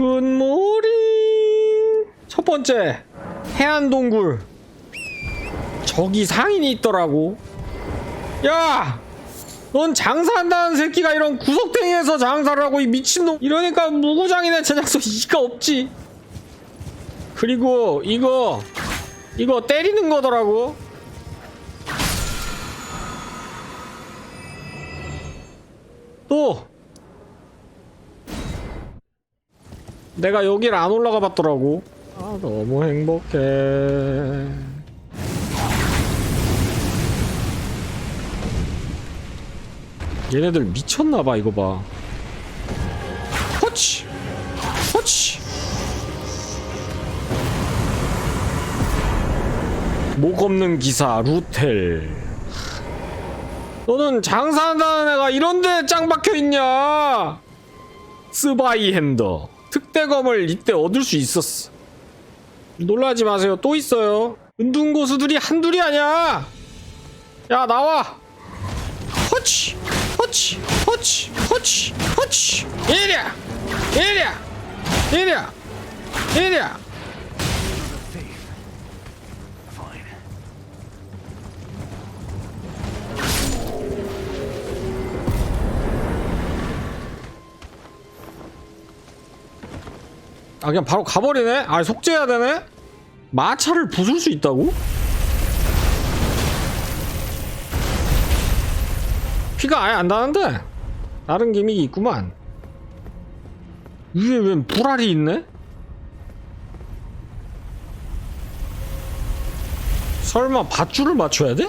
굿모닝 첫 번째 해안동굴. 저기 상인이 있더라고. 야! 넌 장사한다는 새끼가 이런 구석탱이에서 장사를 하고 이 미친놈. 이러니까 무구장이네 제작소 이가 없지. 그리고 이거 이거 때리는 거더라고. 또 내가 여길 안 올라가 봤더라고. 아 너무 행복해. 얘네들 미쳤나봐 이거 봐. 허치! 허치! 목 없는 기사 루텔. 너는 장사한다는 애가 이런데 짱 박혀있냐? 스바이 핸더 특대검을 이때 얻을 수 있었어. 놀라지 마세요. 또 있어요. 은둔 고수들이 한둘이 아니야. 야 나와. 허치 허치 허치 허치 허치. 이리야 이리야 이리야 이리야 아 그냥 바로 가버리네? 아 속죄해야 되네? 마차를 부술 수 있다고? 피가 아예 안 나는데? 다른 기믹이 있구만 위에 웬 불알이 있네? 설마 밧줄을 맞춰야 돼?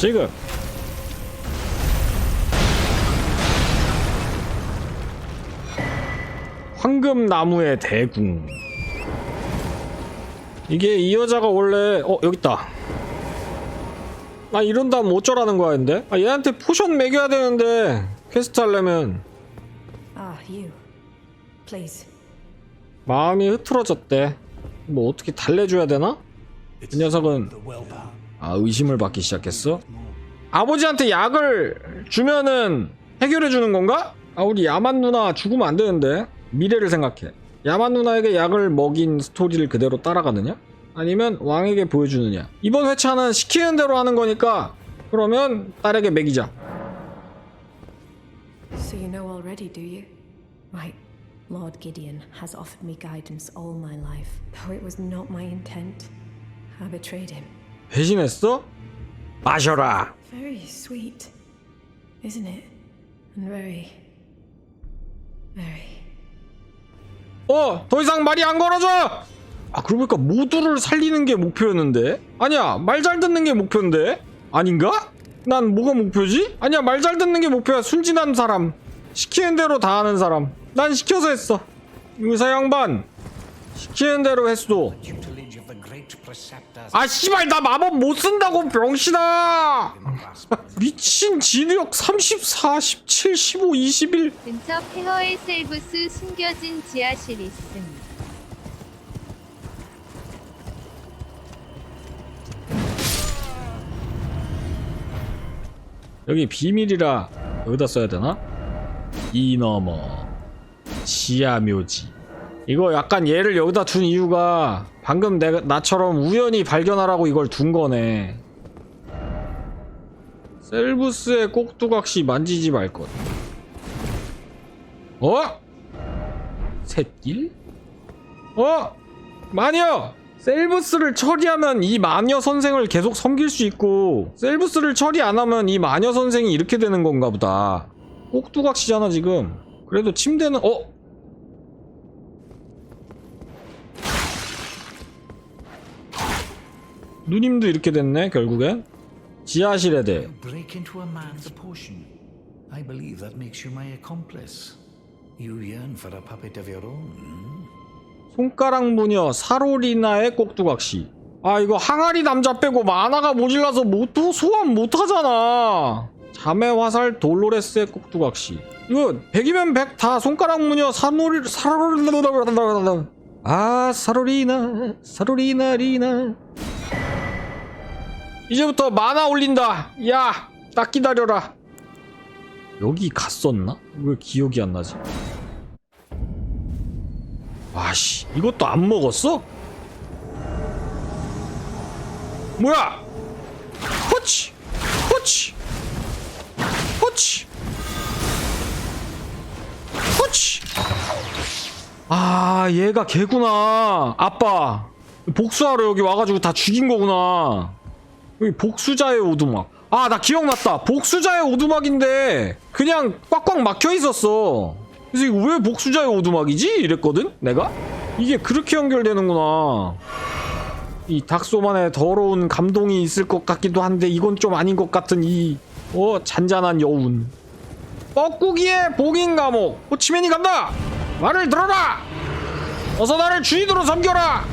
지금 황금나무의 대궁 이게 이 여자가 원래 어 여기 있다 아 이런다 면 어쩌라는 거야 근데 아 얘한테 포션 먹여야 되는데 퀘스트 하려면 you. Please. 마음이 흐트러졌대 뭐 어떻게 달래줘야 되나? 이 녀석은 아 의심을 받기 시작했어? 아버지한테 약을 주면은 해결해 주는 건가? 아 우리 야만 누나 죽으면 안 되는데 미래를 생각해 야만 누나에게 약을 먹인 스토리를 그대로 따라가느냐? 아니면 왕에게 보여주느냐 이번 회차는 시키는 대로 하는 거니까 그러면 딸에게 먹이자 So you know already, do you? Right. Lord Gideon has offered me guidance all my life. Though it was not my intent, I betrayed him. 배신했어? 마셔라 Very sweet, isn't it? And very, very. 어! 더 이상 말이 안 걸어져! 아 그러고 보니까 모두를 살리는 게 목표였는데? 아니야 말 잘 듣는 게 목표인데? 아닌가? 난 뭐가 목표지? 아니야 말 잘 듣는 게 목표야 순진한 사람 시키는 대로 다 하는 사람 난 시켜서 했어 의사 양반 시키는 대로 했어 아 씨발 나 마법 못 쓴다고 병신아 미친 진력 34, 17, 15, 21 근처 폐허의 셀브스 숨겨진 지하실 있음. 여기 비밀이라 여기다 써야 되나? 이너머 지하묘지 이거 약간 얘를 여기다 둔 이유가 방금 내가 나처럼 우연히 발견하라고 이걸 둔 거네 셀부스의 꼭두각시 만지지 말것 어? 샛길? 어? 마녀! 셀브스를 처리하면 이 마녀 선생을 계속 섬길 수 있고 셀브스를 처리 안 하면 이 마녀 선생이 이렇게 되는 건가 보다 꼭두각시잖아 지금 그래도 침대는 어? 누님도 이렇게 됐네 결국엔 지하실에 대 break into a man's potion. I believe that makes you my accomplice. You yearn for a puppet of your own. hmm? 손가락 무녀 사로리나의 꼭두각시 아 이거 항아리 남자 빼고 만화가 모질라서 못 소환 못하잖아 자매 화살 돌로레스의 꼭두각시 이거 100이면 100 다 손가락 무녀 사노리 사로리 아 사로리나 사로리나 리나 이제부터 만화 올린다. 야딱 기다려라. 여기 갔었나? 왜 기억이 안 나지? 와씨. 이것도 안 먹었어? 뭐야? 호치! 호치! 호치! 호치! 아 얘가 걔구나. 아빠 복수하러 여기 와가지고 다 죽인 거구나 여기 복수자의 오두막. 아 나 기억났다. 복수자의 오두막인데 그냥 꽉꽉 막혀 있었어. 그래서 왜 복수자의 오두막이지? 이랬거든 내가? 이게 그렇게 연결되는구나. 이 닥소만의 더러운 감동이 있을 것 같기도 한데 이건 좀 아닌 것 같은 이 어 잔잔한 여운. 뻐꾸기의 봉인 감옥. 호치맨이 간다! 말을 들어라! 어서 나를 주인으로 섬겨라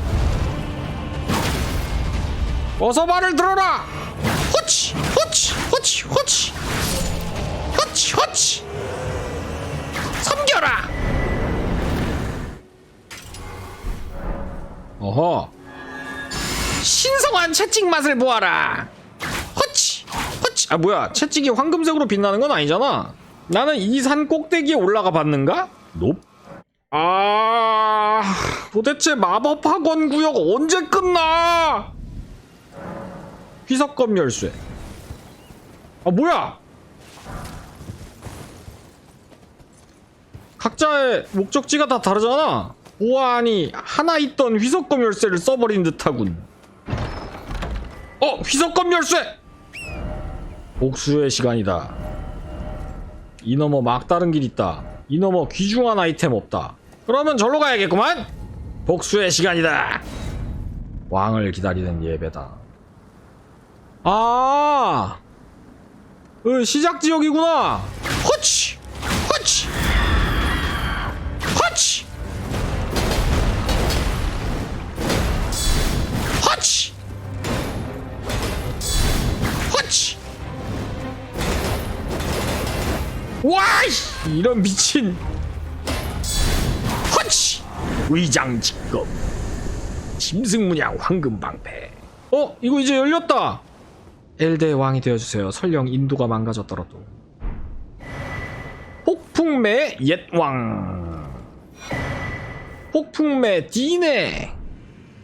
어서 말을 들어라 호치 호치 호치 호치 호치 호치 섬겨라 어허 신성한 채찍 맛을 보아라. 허치, 허치. 아 뭐야? 채찍이 황금색으로 빛나는 건 아니잖아. 나는 이 산 꼭대기에 올라가 봤는가? 높. 아, 도대체 마법 학원 구역 언제 끝나? 휘석검 열쇠. 아 뭐야? 각자의 목적지가 다 다르잖아. 보아하니 하나 있던 휘석검 열쇠를 써버린 듯하군. 어, 휘석검 열쇠! 복수의 시간이다. 이 너머 막다른 길 있다. 이 너머 귀중한 아이템 없다. 그러면 절로 가야겠구만. 복수의 시간이다. 왕을 기다리는 예배다. 아, 그 시작 지역이구나. 허치, 허치, 허치, 허치. 허치! 와이! 이런 미친. 허치! 의장 직검. 짐승 문양 황금 방패. 어 이거 이제 열렸다 엘데의 왕이 되어주세요 설령 인도가 망가졌더라도 폭풍매 옛왕 폭풍매 디네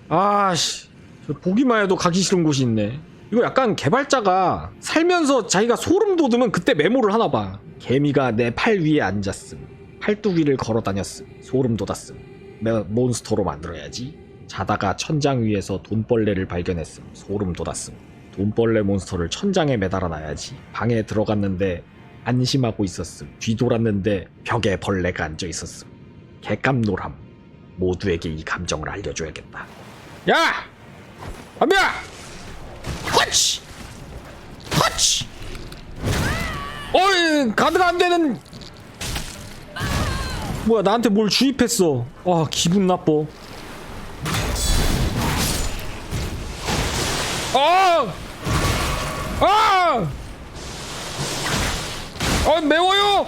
아씨 저 보기만 해도 가기 싫은 곳이 있네. 이거 약간 개발자가 살면서 자기가 소름 돋으면 그때 메모를 하나 봐. 개미가 내 팔 위에 앉았음. 팔뚝위를 걸어 다녔음. 소름 돋았음. 내 몬스터로 만들어야지. 자다가 천장 위에서 돈벌레를 발견했음. 소름 돋았음. 돈벌레 몬스터를 천장에 매달아 놔야지. 방에 들어갔는데 안심하고 있었음. 뒤돌았는데 벽에 벌레가 앉아 있었음. 개깜놀함. 모두에게 이 감정을 알려줘야겠다. 야! 담비야! 허치! 허치! 어이, 가드가 안 되는. 뭐야, 나한테 뭘 주입했어. 아, 기분 나빠. 아! 아! 아, 매워요!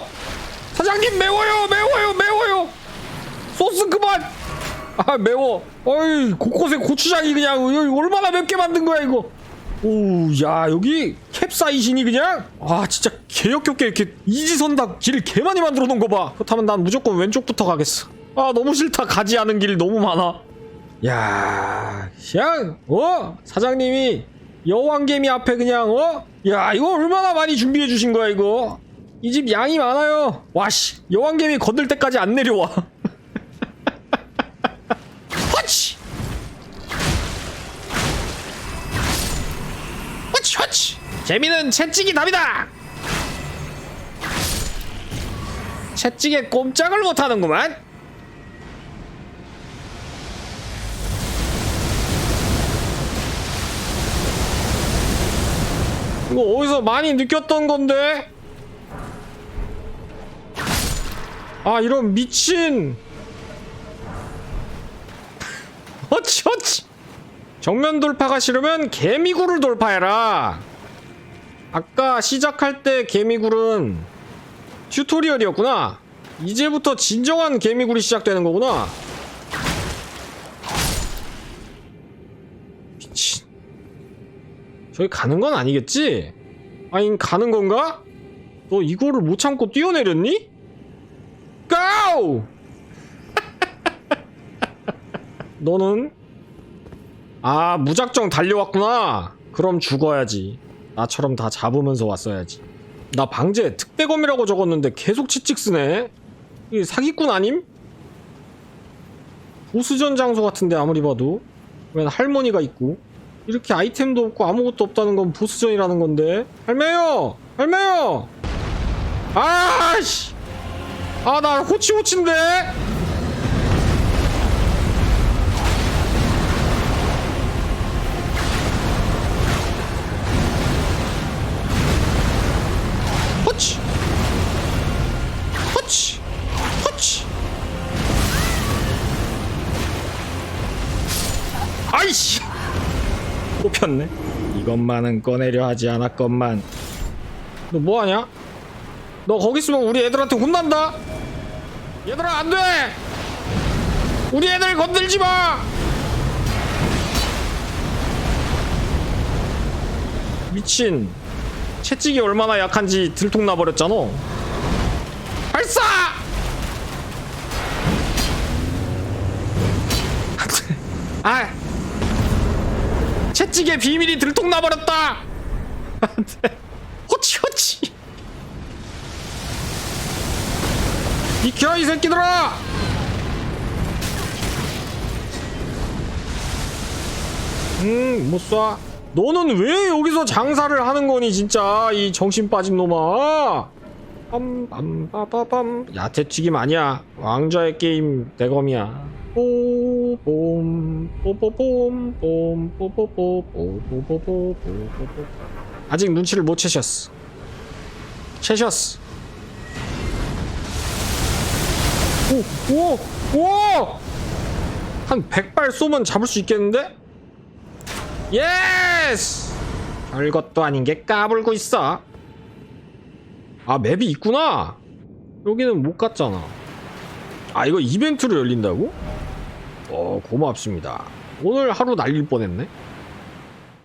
사장님, 매워요! 매워요! 매워요! 소스 그만! 아 매워 어이 곳곳에 고추장이 그냥 얼마나 맵게 만든 거야 이거 오야 여기 캡사이신이 그냥 아 진짜 개역겹게 이렇게 이지선다 길 개 많이 만들어 놓은 거봐 그렇다면 난 무조건 왼쪽부터 가겠어 아 너무 싫다 가지 않은 길 너무 많아 야 그냥 어 사장님이 여왕개미 앞에 그냥 어 야 이거 얼마나 많이 준비해 주신 거야 이거 이 집 양이 많아요 와씨 여왕개미 건들 때까지 안 내려와 허치! 허치 허치! 재미는 채찍이 답이다! 채찍에 꼼짝을 못하는구만 이거 어디서 많이 느꼈던 건데? 아 이런 미친 어치 어치 정면 돌파가 싫으면 개미굴을 돌파해라 아까 시작할 때 개미굴은 튜토리얼이었구나. 이제부터 진정한 개미굴이 시작되는 거구나. 저기 가는 건 아니겠지? 아니, 가는 건가? 너 이거를 못 참고 뛰어내렸니? 고! 너는? 아, 무작정 달려왔구나. 그럼 죽어야지. 나처럼 다 잡으면서 왔어야지. 나 방제 특배검이라고 적었는데 계속 치칙 쓰네. 이게 사기꾼 아님? 보스전 장소 같은데 아무리 봐도 웬 할머니가 있고 이렇게 아이템도 없고 아무것도 없다는 건 보스전이라는 건데. 할매요! 할매요! 아씨! 아 나 호치호치인데? 호치! 호치! 호치! 아이씨 뽑혔네. 이것만은 꺼내려 하지 않았건만. 너 뭐하냐? 너 거기 있으면 우리 애들한테 혼난다! 얘들아 안돼! 우리 애들 건들지 마! 미친. 채찍이 얼마나 약한지 들통나버렸잖아. 발사! 아 채찍의 비밀이 들통나버렸다. 안돼 호치 호치. 비켜 이 새끼들아! 음 못쏴. 너는 왜 여기서 장사를 하는 거니 진짜 이 정신 빠진 놈아? 빰빰빠빠빰. 야채튀김 아니야. 왕좌의 게임 대검이야 뽀뽀 뽀 뽀 뽀뽀 뽀 뽀 뽀뽀 아직 눈치를 못 채셨어 채셨어 오! 오! 오! 한 100발 쏘면 잡을 수 있겠는데? 예스! 별것도 아닌 게 까불고 있어. 아, 맵이 있구나. 여기는 못 갔잖아. 아, 이거 이벤트로 열린다고? 어, 고맙습니다. 오늘 하루 날릴 뻔했네.